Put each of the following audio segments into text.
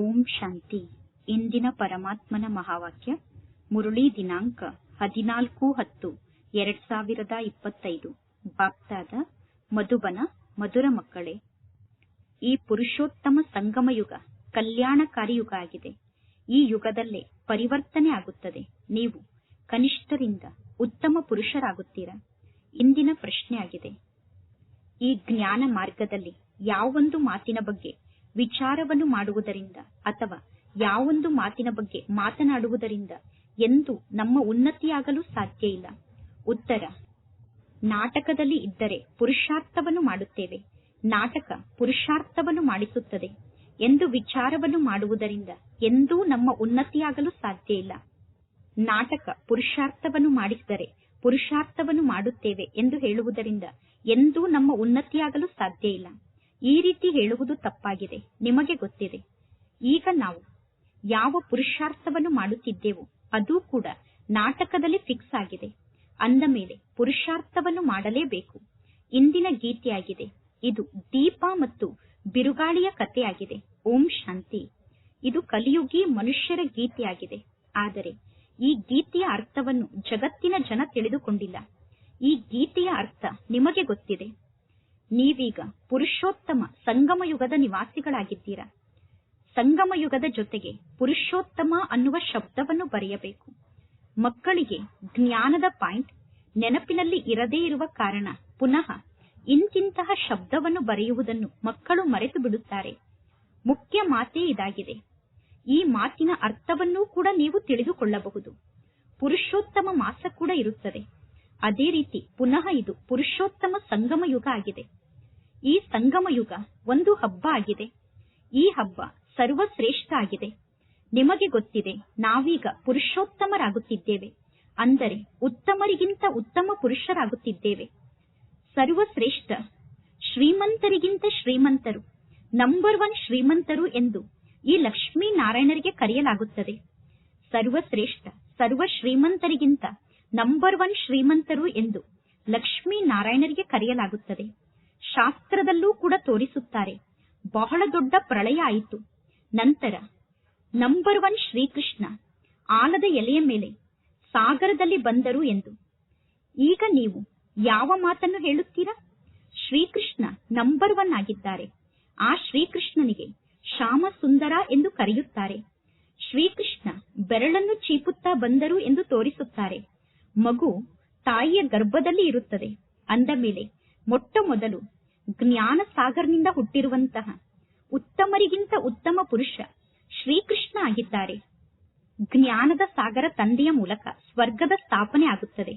ಓಂ ಶಾಂತಿ. ಇಂದಿನ ಪರಮಾತ್ಮನ ಮಹಾವಾಕ್ಯ, ಮುರುಳಿ ದಿನಾಂಕ ಹದಿನಾಲ್ಕು ಹತ್ತು, ಎರಡ್ ಸಾವಿರದ ಇಪ್ಪತ್ತೈದು. ಬಾಪ್ತಾದ, ಮಧುಬನ, ಮಧುರ ಮಕ್ಕಳೇ, ಈ ಪುರುಷೋತ್ತಮ ಸಂಗಮ ಯುಗ ಕಲ್ಯಾಣಕಾರಿ ಯುಗ ಆಗಿದೆ. ಈ ಯುಗದಲ್ಲೇ ಪರಿವರ್ತನೆ ಆಗುತ್ತದೆ. ನೀವು ಕನಿಷ್ಠರಿಂದ ಉತ್ತಮ ಪುರುಷರಾಗುತ್ತೀರಾ? ಇಂದಿನ ಪ್ರಶ್ನೆ ಆಗಿದೆ ಈ ಜ್ಞಾನ ಮಾರ್ಗದಲ್ಲಿ ಯಾವೊಂದು ಮಾತಿನ ಬಗ್ಗೆ ವಿಚಾರವನ್ನು ಮಾಡುವುದರಿಂದ ಅಥವಾ ಯಾವೊಂದು ಮಾತಿನ ಬಗ್ಗೆ ಮಾತನಾಡುವುದರಿಂದ ಎಂದು ನಮ್ಮ ಉನ್ನತಿಯಾಗಲು ಸಾಧ್ಯ ಇಲ್ಲ. ಉತ್ತರ, ನಾಟಕದಲ್ಲಿ ಇದ್ದರೆ ಪುರುಷಾರ್ಥವನ್ನು ಮಾಡುತ್ತೇವೆ. ನಾಟಕ ಪುರುಷಾರ್ಥವನ್ನು ಮಾಡಿಸುತ್ತದೆ ಎಂದು ವಿಚಾರವನ್ನು ಮಾಡುವುದರಿಂದ ಎಂದೂ ನಮ್ಮ ಉನ್ನತಿಯಾಗಲು ಸಾಧ್ಯ ಇಲ್ಲ. ನಾಟಕ ಪುರುಷಾರ್ಥವನ್ನು ಮಾಡಿಸಿದರೆ ಪುರುಷಾರ್ಥವನ್ನು ಮಾಡುತ್ತೇವೆ ಎಂದು ಹೇಳುವುದರಿಂದ ಎಂದೂ ನಮ್ಮ ಉನ್ನತಿಯಾಗಲು ಸಾಧ್ಯ ಇಲ್ಲ. ಈ ರೀತಿ ಹೇಳುವುದು ತಪ್ಪಾಗಿದೆ. ನಿಮಗೆ ಗೊತ್ತಿದೆ. ಈಗ ನಾವು ಯಾವ ಪುರುಷಾರ್ಥವನ್ನು ಮಾಡುತ್ತಿದ್ದೇವೋ, ಅದು ಕೂಡ ನಾಟಕದಲ್ಲಿ ಫಿಕ್ಸ್ ಆಗಿದೆ. ಅಂದ ಮೇಲೆ ಪುರುಷಾರ್ಥವನ್ನು ಮಾಡಲೇಬೇಕು. ಇಂದಿನ ಗೀತೆಯಾಗಿದೆ. ಇದು ದೀಪ ಮತ್ತು ಬಿರುಗಾಳಿಯ ಕಥೆಯಾಗಿದೆ. ಓಂ ಶಾಂತಿ. ಇದು ಕಲಿಯುಗಿ ಮನುಷ್ಯರ ಗೀತೆಯಾಗಿದೆ. ಆದರೆ ಈ ಗೀತೆಯ ಅರ್ಥವನ್ನು ಜಗತ್ತಿನ ಜನ ತಿಳಿದುಕೊಂಡಿಲ್ಲ. ಈ ಗೀತೆಯ ಅರ್ಥ ನಿಮಗೆ ಗೊತ್ತಿದೆ. ನೀವೀಗ ಪುರುಷೋತ್ತಮ ಸಂಗಮ ಯುಗದ ನಿವಾಸಿಗಳಾಗಿದ್ದೀರಾ? ಸಂಗಮ ಯುಗದ ಜೊತೆಗೆ ಪುರುಷೋತ್ತಮ ಅನ್ನುವ ಶಬ್ದವನ್ನು ಬರೆಯಬೇಕು. ಮಕ್ಕಳಿಗೆ ಜ್ಞಾನದ ಪಾಯಿಂಟ್ ನೆನಪಿನಲ್ಲಿ ಇರದೇ ಇರುವ ಕಾರಣ ಪುನಃ ಇಂತಿಂತಹ ಶಬ್ದವನ್ನು ಬರೆಯುವುದನ್ನು ಮಕ್ಕಳು ಮರೆತು ಬಿಡುತ್ತಾರೆ. ಮುಖ್ಯ ಮಾತೇ ಇದಾಗಿದೆ. ಈ ಮಾತಿನ ಅರ್ಥವನ್ನೂ ಕೂಡ ನೀವು ತಿಳಿದುಕೊಳ್ಳಬಹುದು. ಪುರುಷೋತ್ತಮ ಮಾಸ ಕೂಡ ಇರುತ್ತದೆ. ಅದೇ ರೀತಿ ಪುನಃ ಇದು ಪುರುಷೋತ್ತಮ ಸಂಗಮ ಯುಗ ಆಗಿದೆ. ಈ ಸಂಗಮ ಯುಗ ಒಂದು ಹಬ್ಬ ಆಗಿದೆ. ಈ ಹಬ್ಬ ಸರ್ವಶ್ರೇಷ್ಠ ಆಗಿದೆ ನಿಮಗೆ ಗೊತ್ತಿದೆ, ನಾವೀಗ ಪುರುಷೋತ್ತಮರಾಗುತ್ತಿದ್ದೇವೆ. ಅಂದರೆ ಉತ್ತಮರಿಗಿಂತ ಉತ್ತಮ ಪುರುಷರಾಗುತ್ತಿದ್ದೇವೆ. ಸರ್ವಶ್ರೇಷ್ಠ, ಶ್ರೀಮಂತರಿಗಿಂತ ಶ್ರೀಮಂತರು ನಂಬರ್ ಒನ್ ಶ್ರೀಮಂತರು ಎಂದು ಈ ಲಕ್ಷ್ಮೀ ನಾರಾಯಣರಿಗೆ ಕರೆಯಲಾಗುತ್ತದೆ. ಸರ್ವಶ್ರೇಷ್ಠ ಸರ್ವ ಶ್ರೀಮಂತರಿಗಿಂತ ನಂಬರ್ ಒನ್ ಶ್ರೀಮಂತರು ಎಂದು ಲಕ್ಷ್ಮೀ ನಾರಾಯಣರಿಗೆ ಕರೆಯಲಾಗುತ್ತದೆ. ಶಾಸ್ತ್ರದಲ್ಲೂ ಕೂಡ ತೋರಿಸುತ್ತಾರೆ. ಬಹಳ ದೊಡ್ಡ ಪ್ರಳಯ ಆಯಿತು. ನಂತರ ನಂಬರ್ ಒನ್ ಶ್ರೀಕೃಷ್ಣ, ಆಲದ ಎಲೆಯ ಮೇಲೆ ಸಾಗರದಲ್ಲಿ ಬಂದರು ಎಂದು. ಈಗ ನೀವು ಯಾವ ಮಾತನ್ನು ಹೇಳುತ್ತೀರಾ? ಶ್ರೀಕೃಷ್ಣ ನಂಬರ್ ಒನ್ ಆಗಿದ್ದಾರೆ. ಆ ಶ್ರೀಕೃಷ್ಣನಿಗೆ ಶ್ಯಾಮ ಸುಂದರ ಎಂದು ಕರೆಯುತ್ತಾರೆ. ಶ್ರೀಕೃಷ್ಣ ಬೆರಳನ್ನು ಚೀಪುತ್ತಾ ಬಂದರು ಎಂದು ತೋರಿಸುತ್ತಾರೆ. ಮಗು ತಾಯಿಯ ಗರ್ಭದಲ್ಲಿ ಇರುತ್ತದೆ. ಅಂದ ಮೇಲೆ ಮೊಟ್ಟ ಮೊದಲು ಜ್ಞಾನ ಸಾಗರ್ನಿಂದ ಹುಟ್ಟಿರುವಂತಹ ಉತ್ತಮರಿಗಿಂತ ಉತ್ತಮ ಪುರುಷ ಶ್ರೀಕೃಷ್ಣ ಆಗಿದ್ದಾರೆ. ಜ್ಞಾನದ ಸಾಗರ ತಂದೆಯ ಮೂಲಕ ಸ್ವರ್ಗದ ಸ್ಥಾಪನೆ ಆಗುತ್ತದೆ.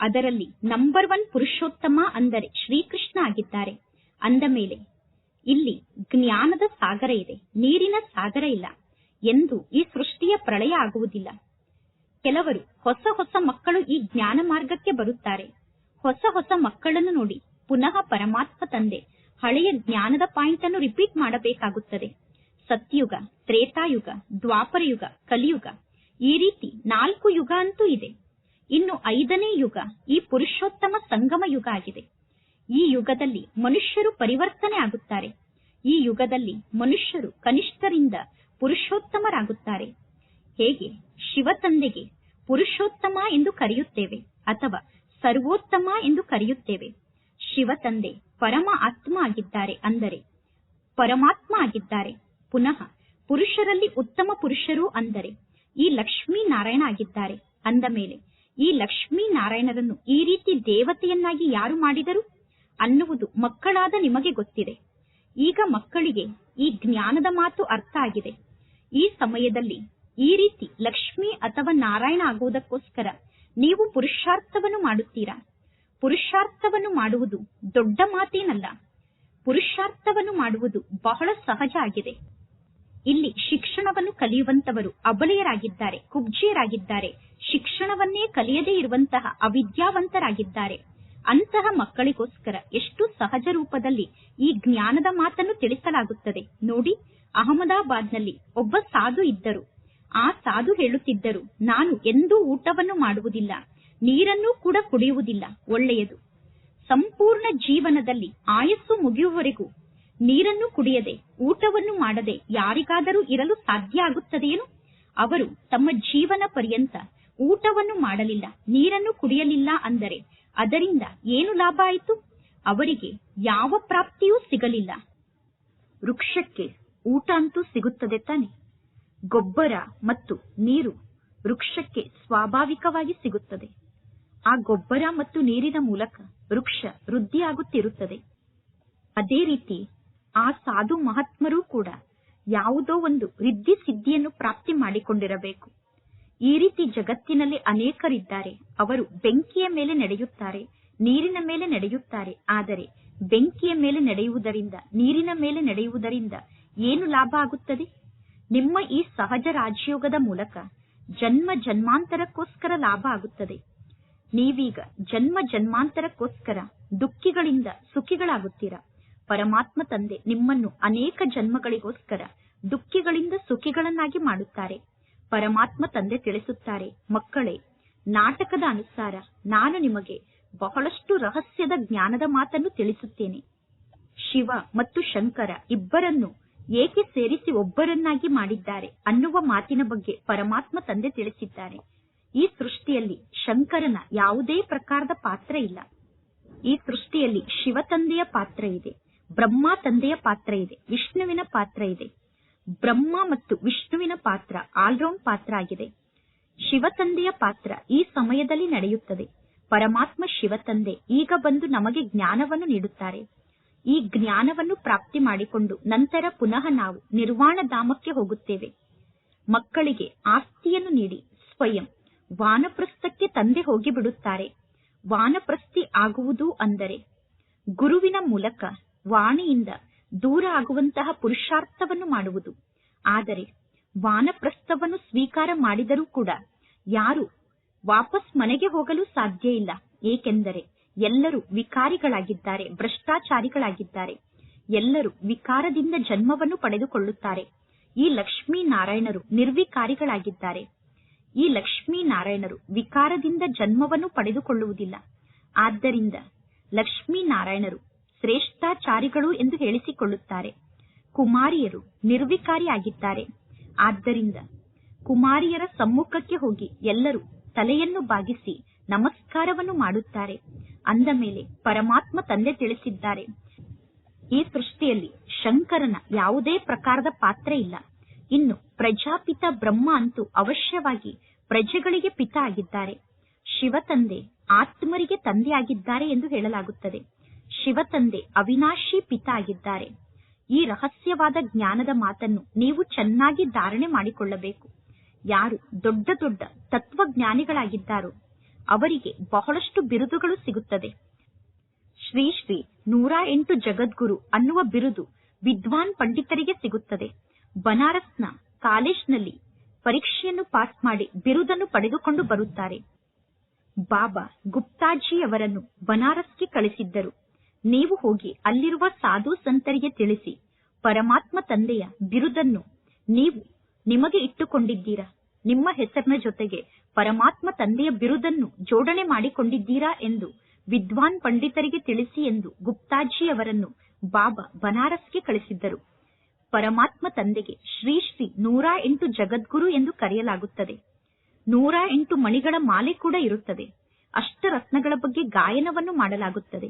ಅದರಲ್ಲಿ ನಂಬರ್ ಒನ್ ಪುರುಷೋತ್ತಮ ಅಂದರೆ ಶ್ರೀಕೃಷ್ಣ ಆಗಿದ್ದಾರೆ. ಅಂದ ಮೇಲೆ, ಇಲ್ಲಿ ಜ್ಞಾನದ ಸಾಗರ ಇದೆ, ನೀರಿನ ಸಾಗರ ಇಲ್ಲ ಎಂದು ಈ ಸೃಷ್ಟಿಯ ಪ್ರಳಯ ಆಗುವುದಿಲ್ಲ. ಕೆಲವರು ಹೊಸ ಹೊಸ ಮಕ್ಕಳು ಈ ಜ್ಞಾನ ಮಾರ್ಗಕ್ಕೆ ಬರುತ್ತಾರೆ. ಹೊಸ ಹೊಸ ಮಕ್ಕಳನ್ನು ನೋಡಿ ಪುನಃ ಪರಮಾತ್ಮ ತಂದೆ. ಹಳೆಯ ಜ್ಞಾನದ ಪಾಯಿಂಟ್ ಅನ್ನು ರಿಪೀಟ್ ಮಾಡಬೇಕಾಗುತ್ತದೆ. ಸತ್ಯುಗ, ತ್ರೇತಾಯುಗ ದ್ವಾಪರ ಯುಗ ಕಲಿಯುಗ. ಈ ರೀತಿ ನಾಲ್ಕು ಯುಗ ಅಂತೂ ಇದೆ. ಇನ್ನು ಐದನೇ ಯುಗ ಈ ಪುರುಷೋತ್ತಮ ಸಂಗಮ ಯುಗ ಆಗಿದೆ. ಈ ಯುಗದಲ್ಲಿ ಮನುಷ್ಯರು ಪರಿವರ್ತನೆ ಆಗುತ್ತಾರೆ. ಈ ಯುಗದಲ್ಲಿ ಮನುಷ್ಯರು ಕನಿಷ್ಠರಿಂದ ಪುರುಷೋತ್ತಮರಾಗುತ್ತಾರೆ. ಹೇಗೆ? ಶಿವ ತಂದೆಗೆ ಪುರುಷೋತ್ತಮ ಎಂದು ಕರೆಯುತ್ತೇವೆ ಅಥವಾ ಸರ್ವೋತ್ತಮ ಎಂದು ಕರೆಯುತ್ತೇವೆ. ಶಿವ ತಂದೆ ಪರಮ ಆತ್ಮ ಆಗಿದ್ದಾರೆ ಅಂದರೆ ಪರಮಾತ್ಮ ಆಗಿದ್ದಾರೆ ಪುನಃ ಪುರುಷರಲ್ಲಿ ಉತ್ತಮ ಪುರುಷರು ಅಂದರೆ ಈ ಲಕ್ಷ್ಮೀ ನಾರಾಯಣ ಆಗಿದ್ದಾರೆ ಅಂದ ಮೇಲೆ ಈ ಲಕ್ಷ್ಮೀ ನಾರಾಯಣರನ್ನು ಈ ರೀತಿ ದೇವತೆಯನ್ನಾಗಿ ಯಾರು ಮಾಡಿದರು? ಅನ್ನುವುದು ಮಕ್ಕಳಾದ ನಿಮಗೆ ಗೊತ್ತಿದೆ. ಈಗ ಮಕ್ಕಳಿಗೆ ಈ ಜ್ಞಾನದ ಮಾತು ಅರ್ಥ ಆಗಿದೆ. ಈ ಸಮಯದಲ್ಲಿ ಈ ರೀತಿ ಲಕ್ಷ್ಮಿ ಅಥವಾ ನಾರಾಯಣ ಆಗುವುದಕ್ಕೋಸ್ಕರ ನೀವು ಪುರುಷಾರ್ಥವನ್ನು ಮಾಡುತ್ತೀರಾ? ಪುರುಷಾರ್ಥವನ್ನು ಮಾಡುವುದು ದೊಡ್ಡ ಮಾತೇನಲ್ಲ. ಪುರುಷಾರ್ಥವನ್ನು ಮಾಡುವುದು ಬಹಳ ಸಹಜ ಆಗಿದೆ. ಇಲ್ಲಿ ಶಿಕ್ಷಣವನ್ನು ಕಲಿಯುವಂತವರು ಅಬಲೆಯರಾಗಿದ್ದಾರೆ, ಕುಬ್ಜಿಯರಾಗಿದ್ದಾರೆ, ಶಿಕ್ಷಣವನ್ನೇ ಕಲಿಯದೇ ಇರುವಂತಹ ಅವಿದ್ಯಾವಂತರಾಗಿದ್ದಾರೆ. ಅಂತಹ ಮಕ್ಕಳಿಗೋಸ್ಕರ ಎಷ್ಟು ಸಹಜ ರೂಪದಲ್ಲಿ ಈ ಜ್ಞಾನದ ಮಾತನ್ನು ತಿಳಿಸಲಾಗುತ್ತದೆ. ನೋಡಿ, ಅಹಮದಾಬಾದ್ನಲ್ಲಿ ಒಬ್ಬ ಸಾಧು ಇದ್ದರು. ಆ ಸಾಧು ಹೇಳುತ್ತಿದ್ದರು, ನಾನು ಎಂದೂ ಊಟವನ್ನು ಮಾಡುವುದಿಲ್ಲ. ನೀರನ್ನೂ ಕೂಡ ಕುಡಿಯುವುದಿಲ್ಲ. ಒಳ್ಳೆಯದು. ಸಂಪೂರ್ಣ ಜೀವನದಲ್ಲಿ ಆಯಸ್ಸು ಮುಗಿಯುವವರೆಗೂ ನೀರನ್ನು ಕುಡಿಯದೆ, ಊಟವನ್ನು ಮಾಡದೆ ಯಾರಿಗಾದರೂ ಇರಲು ಸಾಧ್ಯ ಆಗುತ್ತದೆಯೇನು? ಅವರು ತಮ್ಮ ಜೀವನ ಪರ್ಯಂತ ಊಟವನ್ನು ಮಾಡಲಿಲ್ಲ, ನೀರನ್ನು ಕುಡಿಯಲಿಲ್ಲ ಅಂದರೆ ಅದರಿಂದ ಏನು ಲಾಭ ಆಯಿತು? ಅವರಿಗೆ ಯಾವ ಪ್ರಾಪ್ತಿಯೂ ಸಿಗಲಿಲ್ಲ. ವೃಕ್ಷಕ್ಕೆ ಊಟ ಅಂತೂ ಸಿಗುತ್ತದೆ ತಾನೆ. ಗೊಬ್ಬರ ಮತ್ತು ನೀರು ವೃಕ್ಷಕ್ಕೆ ಸ್ವಾಭಾವಿಕವಾಗಿ ಸಿಗುತ್ತದೆ. ಆ ಗೊಬ್ಬರ ಮತ್ತು ನೀರಿನ ಮೂಲಕ ವೃಕ್ಷ ವೃದ್ಧಿಯಾಗುತ್ತಿರುತ್ತದೆ. ಅದೇ ರೀತಿ ಆ ಸಾಧು ಮಹಾತ್ಮರೂ ಕೂಡ ಯಾವುದೋ ಒಂದು ರಿದ್ಧಿ ಸಿದ್ಧಿಯನ್ನು ಪ್ರಾಪ್ತಿ ಮಾಡಿಕೊಂಡಿರಬೇಕು. ಈ ರೀತಿ ಜಗತ್ತಿನಲ್ಲಿ ಅನೇಕರಿದ್ದಾರೆ. ಅವರು ಬೆಂಕಿಯ ಮೇಲೆ ನಡೆಯುತ್ತಾರೆ, ನೀರಿನ ಮೇಲೆ ನಡೆಯುತ್ತಾರೆ. ಆದರೆ ಬೆಂಕಿಯ ಮೇಲೆ ನಡೆಯುವುದರಿಂದ, ನೀರಿನ ಮೇಲೆ ನಡೆಯುವುದರಿಂದ ಏನು ಲಾಭ ಆಗುತ್ತದೆ? ನಿಮ್ಮ ಈ ಸಹಜ ರಾಜಯೋಗದ ಮೂಲಕ ಜನ್ಮ ಜನ್ಮಾಂತರಕ್ಕೋಸ್ಕರ ಲಾಭ ಆಗುತ್ತದೆ. ನೀವೀಗ ಜನ್ಮ ಜನ್ಮಾಂತರಕ್ಕೋಸ್ಕರ ದುಃಖಿಗಳಿಂದ ಸುಖಿಗಳಾಗುತ್ತೀರಾ? ಪರಮಾತ್ಮ ತಂದೆ ನಿಮ್ಮನ್ನು ಅನೇಕ ಜನ್ಮಗಳಿಗೋಸ್ಕರ ದುಃಖಿಗಳಿಂದ ಸುಖಿಗಳನ್ನಾಗಿ ಮಾಡುತ್ತಾರೆ. ಪರಮಾತ್ಮ ತಂದೆ ತಿಳಿಸುತ್ತಾರೆ, ಮಕ್ಕಳೇ, ನಾಟಕದ ಅನುಸಾರ ನಾನು ನಿಮಗೆ ಬಹಳಷ್ಟು ರಹಸ್ಯದ ಜ್ಞಾನದ ಮಾತನ್ನು ತಿಳಿಸುತ್ತೇನೆ. ಶಿವ ಮತ್ತು ಶಂಕರ ಇಬ್ಬರನ್ನು ಏಕೆ ಸೇರಿಸಿ ಒಬ್ಬರನ್ನಾಗಿ ಮಾಡಿದ್ದಾರೆ ಅನ್ನುವ ಮಾತಿನ ಬಗ್ಗೆ ಪರಮಾತ್ಮ ತಂದೆ ತಿಳಿಸಿದ್ದಾರೆ. ಈ ಸೃಷ್ಟಿಯಲ್ಲಿ ಶಂಕರನ ಯಾವುದೇ ಪ್ರಕಾರದ ಪಾತ್ರ ಇಲ್ಲ. ಈ ಸೃಷ್ಟಿಯಲ್ಲಿ ಶಿವ ತಂದೆಯ ಪಾತ್ರ ಇದೆ, ಬ್ರಹ್ಮ ತಂದೆಯ ಪಾತ್ರ ಇದೆ, ವಿಷ್ಣುವಿನ ಪಾತ್ರ ಇದೆ. ಬ್ರಹ್ಮ ಮತ್ತು ವಿಷ್ಣುವಿನ ಪಾತ್ರ ಆಲ್ರೌಂಡ್ ಪಾತ್ರ ಆಗಿದೆ. ಶಿವ ತಂದೆಯ ಪಾತ್ರ ಈ ಸಮಯದಲ್ಲಿ ನಡೆಯುತ್ತದೆ. ಪರಮಾತ್ಮ ಶಿವ ತಂದೆ ಈಗ ಬಂದು ನಮಗೆ ಜ್ಞಾನವನ್ನು ನೀಡುತ್ತಾರೆ. ಈ ಜ್ಞಾನವನ್ನು ಪ್ರಾಪ್ತಿ ಮಾಡಿಕೊಂಡು ನಂತರ ಪುನಃ ನಾವು ನಿರ್ವಾಣ ಧಾಮಕ್ಕೆ ಹೋಗುತ್ತೇವೆ. ಮಕ್ಕಳಿಗೆ ಆಸ್ತಿಯನ್ನು ನೀಡಿ ಸ್ವಯಂ ವಾನಪ್ರಸ್ಥಕ್ಕೆ ತಂದೆ ಹೋಗಿ ಬಿಡುತ್ತಾರೆ. ವಾನಪ್ರಸ್ಥಿ ಆಗುವುದು ಅಂದರೆ ಗುರುವಿನ ಮೂಲಕ ವಾಣಿಯಿಂದ ದೂರ ಆಗುವಂತಹ ಪುರುಷಾರ್ಥವನ್ನು ಮಾಡುವುದು. ಆದರೆ ವಾನಪ್ರಸ್ಥವನ್ನು ಸ್ವೀಕಾರ ಮಾಡಿದರೂ ಕೂಡ ಯಾರು ವಾಪಸ್ ಮನೆಗೆ ಹೋಗಲು ಸಾಧ್ಯ ಇಲ್ಲ. ಏಕೆಂದರೆ ಎಲ್ಲರೂ ವಿಕಾರಿಗಳಾಗಿದ್ದಾರೆ, ಭ್ರಷ್ಟಾಚಾರಿಗಳಾಗಿದ್ದಾರೆ. ಎಲ್ಲರೂ ವಿಕಾರದಿಂದ ಜನ್ಮವನ್ನು ಪಡೆದುಕೊಳ್ಳುತ್ತಾರೆ. ಈ ಲಕ್ಷ್ಮೀ ನಾರಾಯಣರು ನಿರ್ವಿಕಾರಿಗಳಾಗಿದ್ದಾರೆ. ಈ ಲಕ್ಷ್ಮೀನಾರಾಯಣರು ವಿಕಾರದಿಂದ ಜನ್ಮವನ್ನು ಪಡೆದುಕೊಳ್ಳುವುದಿಲ್ಲ. ಆದ್ದರಿಂದ ಲಕ್ಷ್ಮೀನಾರಾಯಣರು ಶ್ರೇಷ್ಠಾಚಾರಿಗಳು ಎಂದು ಹೇಳಿಸಿಕೊಳ್ಳುತ್ತಾರೆ. ಕುಮಾರಿಯರು ನಿರ್ವಿಕಾರಿಯಾಗಿದ್ದಾರೆ. ಆದ್ದರಿಂದ ಕುಮಾರಿಯರ ಸಮ್ಮುಖಕ್ಕೆ ಹೋಗಿ ಎಲ್ಲರೂ ತಲೆಯನ್ನು ಬಾಗಿಸಿ ನಮಸ್ಕಾರವನ್ನು ಮಾಡುತ್ತಾರೆ. ಅಂದ ಮೇಲೆ ಪರಮಾತ್ಮ ತಂದೆ ತಿಳಿಸಿದ್ದಾರೆ. ಈ ಸೃಷ್ಟಿಯಲ್ಲಿ ಶಂಕರನ ಯಾವುದೇ ಪ್ರಕಾರದ ಪಾತ್ರ ಇಲ್ಲ. ಇನ್ನು ಪ್ರಜಾಪಿತ ಬ್ರಹ್ಮ ಅಂತೂ ಅವಶ್ಯವಾಗಿ ಪ್ರಜೆಗಳಿಗೆ ಪಿತ ಆಗಿದ್ದಾರೆ. ಶಿವ ತಂದೆ ಆತ್ಮರಿಗೆ ತಂದೆಯಾಗಿದ್ದಾರೆ ಎಂದು ಹೇಳಲಾಗುತ್ತದೆ. ಶಿವ ತಂದೆ ಅವಿನಾಶಿ ಪಿತ ಆಗಿದ್ದಾರೆ. ಈ ರಹಸ್ಯವಾದ ಜ್ಞಾನದ ಮಾತನ್ನು ನೀವು ಚೆನ್ನಾಗಿ ಧಾರಣೆ ಮಾಡಿಕೊಳ್ಳಬೇಕು. ಯಾರು ದೊಡ್ಡ ದೊಡ್ಡ ತತ್ವಜ್ಞಾನಿಗಳಾಗಿದ್ದಾರೋ ಅವರಿಗೆ ಬಹಳಷ್ಟು ಬಿರುದುಗಳು ಸಿಗುತ್ತದೆ. ಶ್ರೀ ಶ್ರೀ ನೂರ ಎಂಟು ಜಗದ್ಗುರು ಅನ್ನುವ ಬಿರುದು ವಿದ್ವಾನ್ ಪಂಡಿತರಿಗೆ ಸಿಗುತ್ತದೆ. ಬನಾರಸ್ನ ಕಾಲೇಜ್ನಲ್ಲಿ ಪರೀಕ್ಷೆಯನ್ನು ಪಾಸ್ ಮಾಡಿ ಬಿರುದನ್ನು ಪಡೆದುಕೊಂಡು ಬರುತ್ತಾರೆ. ಬಾಬಾ ಗುಪ್ತಾಜಿಯವರನ್ನು ಬನಾರಸ್ಗೆ ಕಳಿಸಿದ್ದರು. ನೀವು ಹೋಗಿ ಅಲ್ಲಿರುವ ಸಾಧು ಸಂತರಿಗೆ ತಿಳಿಸಿ, ಪರಮಾತ್ಮ ತಂದೆಯ ಬಿರುದನ್ನು ನೀವು ನಿಮಗೆ ಇಟ್ಟುಕೊಂಡಿದ್ದೀರಾ? ನಿಮ್ಮ ಹೆಸರಿನ ಜೊತೆಗೆ ಪರಮಾತ್ಮ ತಂದೆಯ ಬಿರುದನ್ನು ಜೋಡಣೆ ಮಾಡಿಕೊಂಡಿದ್ದೀರಾ ಎಂದು ವಿದ್ವಾನ್ ಪಂಡಿತರಿಗೆ ತಿಳಿಸಿ ಎಂದು ಗುಪ್ತಾಜಿಯವರನ್ನು ಬಾಬಾ ಬನಾರಸ್ಗೆ ಕಳಿಸಿದ್ದರು. ಪರಮಾತ್ಮ ತಂದೆಗೆ ಶ್ರೀ ಶ್ರೀ ನೂರ ಎಂಟು ಜಗದ್ಗುರು ಎಂದು ಕರೆಯಲಾಗುತ್ತದೆ. ನೂರ ಎಂಟು ಮಣಿಗಳ ಮಾಲೆ ಕೂಡ ಇರುತ್ತದೆ. ಅಷ್ಟರತ್ನಗಳ ಬಗ್ಗೆ ಗಾಯನವನ್ನು ಮಾಡಲಾಗುತ್ತದೆ.